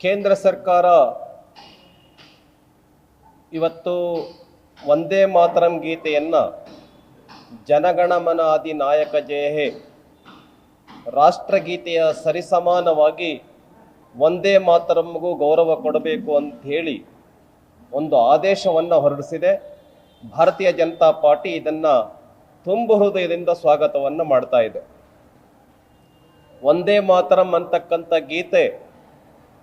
ಕೇಂದ್ರ ಸರ್ಕಾರ ಇವತ್ತು ಒಂದೇ ಮಾತರಂ ಗೀತೆಯನ್ನು ಜನಗಣಮನ ಆದಿ ನಾಯಕ ಜಯಹೆ ರಾಷ್ಟ್ರಗೀತೆಯ ಸರಿಸಮಾನವಾಗಿ ಒಂದೇ ಮಾತರಮ್ಗೂ ಗೌರವ ಕೊಡಬೇಕು ಅಂತ ಒಂದು ಆದೇಶವನ್ನು ಹೊರಡಿಸಿದೆ. ಭಾರತೀಯ ಜನತಾ ಪಾರ್ಟಿ ಇದನ್ನು ತುಂಬು ಹೃದಯದಿಂದ ಸ್ವಾಗತವನ್ನು ಮಾಡ್ತಾ ಇದೆ. ಒಂದೇ ಮಾತರಂ ಅಂತಕ್ಕಂಥ ಗೀತೆ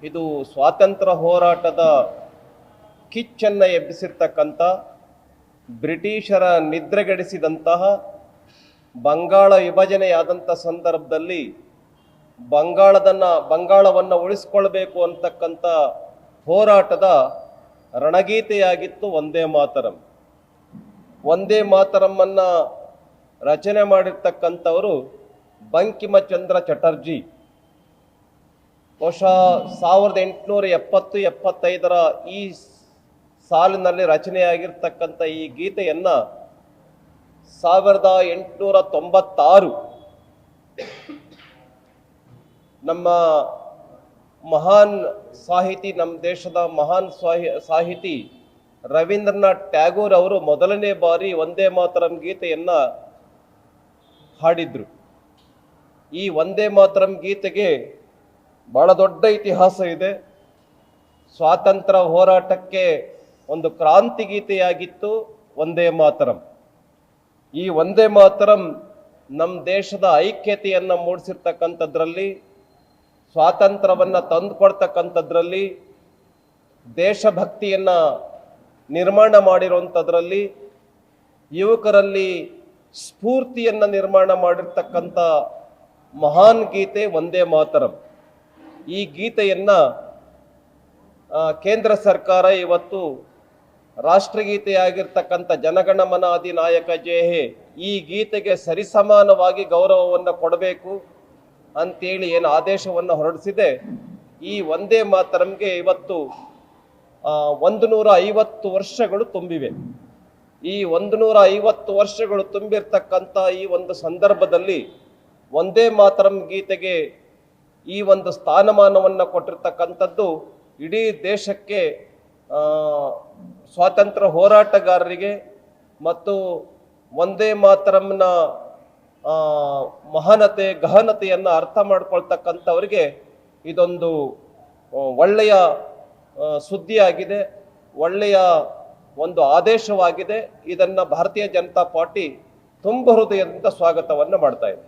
ಇದು ಸ್ವಾತಂತ್ರ್ಯ ಹೋರಾಟದ ಕಿಚ್ಚನ್ನು ಎಬ್ಬಿಸಿರ್ತಕ್ಕಂಥ ಬ್ರಿಟಿಷರ ನಿದ್ರೆಗೆಡಿಸಿದಂತಹ ಬಂಗಾಳ ವಿಭಜನೆಯಾದಂಥ ಸಂದರ್ಭದಲ್ಲಿ ಬಂಗಾಳದನ್ನ, ಬಂಗಾಳವನ್ನು ಉಳಿಸ್ಕೊಳ್ಬೇಕು ಅಂತಕ್ಕಂಥ ಹೋರಾಟದ ರಣಗೀತೆಯಾಗಿತ್ತು ಒಂದೇ ಮಾತರಂ. ಒಂದೇ ಮಾತರಮ್ಮನ್ನು ರಚನೆ ಮಾಡಿರ್ತಕ್ಕಂಥವರು ಬಂಕಿಮಚಂದ್ರ ಚಟರ್ಜಿ. ಬಹುಶಃ ಸಾವಿರದ ಎಂಟುನೂರ ಎಪ್ಪತ್ತು, ಎಪ್ಪತ್ತೈದರ ಈ ಸಾಲಿನಲ್ಲಿ ರಚನೆಯಾಗಿರ್ತಕ್ಕಂಥ ಈ ಗೀತೆಯನ್ನು ಸಾವಿರದ ಎಂಟುನೂರ ತೊಂಬತ್ತಾರು ನಮ್ಮ ಮಹಾನ್ ಸಾಹಿತಿ, ನಮ್ಮ ದೇಶದ ಮಹಾನ್ ಸಾಹಿ, ಸಾಹಿತಿ ರವೀಂದ್ರನಾಥ್ ಟ್ಯಾಗೋರ್ ಅವರು ಮೊದಲನೇ ಬಾರಿ ಒಂದೇ ಮಾತರಂ ಗೀತೆಯನ್ನು ಹಾಡಿದ್ರು. ಈ ಒಂದೇ ಮಾತರಂ ಗೀತೆಗೆ ಬಹಳ ದೊಡ್ಡ ಇತಿಹಾಸ ಇದೆ. ಸ್ವಾತಂತ್ರ್ಯ ಹೋರಾಟಕ್ಕೆ ಒಂದು ಕ್ರಾಂತಿ ಗೀತೆಯಾಗಿತ್ತು ಒಂದೇ ಮಾತರಂ. ಈ ಒಂದೇ ಮಾತರಂ ನಮ್ಮ ದೇಶದ ಐಕ್ಯತೆಯನ್ನು ಮೂಡಿಸಿರ್ತಕ್ಕಂಥದ್ರಲ್ಲಿ, ಸ್ವಾತಂತ್ರ್ಯವನ್ನು ತಂದುಕೊಡ್ತಕ್ಕಂಥದ್ರಲ್ಲಿ, ದೇಶಭಕ್ತಿಯನ್ನು ನಿರ್ಮಾಣ ಮಾಡಿರುವಂಥದ್ರಲ್ಲಿ ಯುವಕರಲ್ಲಿ ಸ್ಫೂರ್ತಿಯನ್ನು ನಿರ್ಮಾಣ ಮಾಡಿರ್ತಕ್ಕಂಥ ಮಹಾನ್ ಗೀತೆ ಒಂದೇ ಮಾತರಂ. ಈ ಗೀತೆಯನ್ನು ಕೇಂದ್ರ ಸರ್ಕಾರ ಇವತ್ತು ರಾಷ್ಟ್ರಗೀತೆಯಾಗಿರ್ತಕ್ಕಂಥ ಜನಗಣಮನ ಅಧಿನಾಯಕ ಜೇಹೆ ಈ ಗೀತೆಗೆ ಸರಿಸಮಾನವಾಗಿ ಗೌರವವನ್ನು ಕೊಡಬೇಕು ಅಂತೇಳಿ ಏನು ಆದೇಶವನ್ನು ಹೊರಡಿಸಿದೆ. ಈ ಒಂದೇ ಮಾತರಂಗೆ ಇವತ್ತು ಒಂದು ನೂರ ಐವತ್ತು ವರ್ಷಗಳು ತುಂಬಿವೆ. ಈ ಒಂದು ನೂರ ಐವತ್ತು ವರ್ಷಗಳು ತುಂಬಿರ್ತಕ್ಕಂಥ ಈ ಒಂದು ಸಂದರ್ಭದಲ್ಲಿ ಒಂದೇ ಮಾತರಂ ಗೀತೆಗೆ ಈ ಒಂದು ಸ್ಥಾನಮಾನವನ್ನು ಕೊಟ್ಟಿರ್ತಕ್ಕಂಥದ್ದು ಇಡೀ ದೇಶಕ್ಕೆ ಸ್ವಾತಂತ್ರ್ಯ ಹೋರಾಟಗಾರರಿಗೆ ಮತ್ತು ಒಂದೇ ಮಾತರಂನ ಮಹಾನತೆ, ಗಹನತೆಯನ್ನು ಅರ್ಥ ಮಾಡ್ಕೊಳ್ತಕ್ಕಂಥವ್ರಿಗೆ ಇದೊಂದು ಒಳ್ಳೆಯ ಸುದ್ದಿಯಾಗಿದೆ, ಒಳ್ಳೆಯ ಒಂದು ಆದೇಶವಾಗಿದೆ. ಇದನ್ನು ಭಾರತೀಯ ಜನತಾ ಪಾರ್ಟಿ ತುಂಬ ಹೃದಯದಿಂದ ಸ್ವಾಗತವನ್ನು ಮಾಡ್ತಾ ಇದೆ.